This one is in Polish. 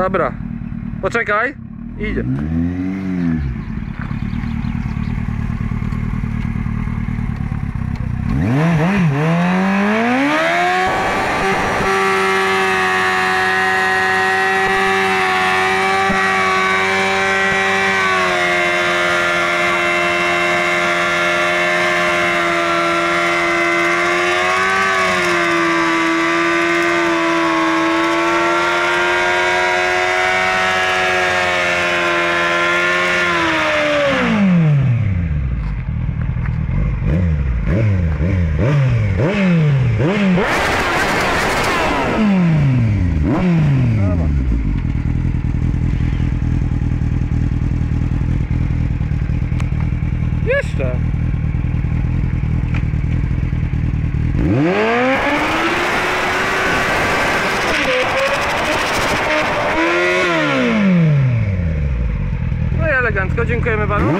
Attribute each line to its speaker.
Speaker 1: Dobra. Poczekaj. Idzie. Jeszcze. No i elegancko, dziękujemy panu.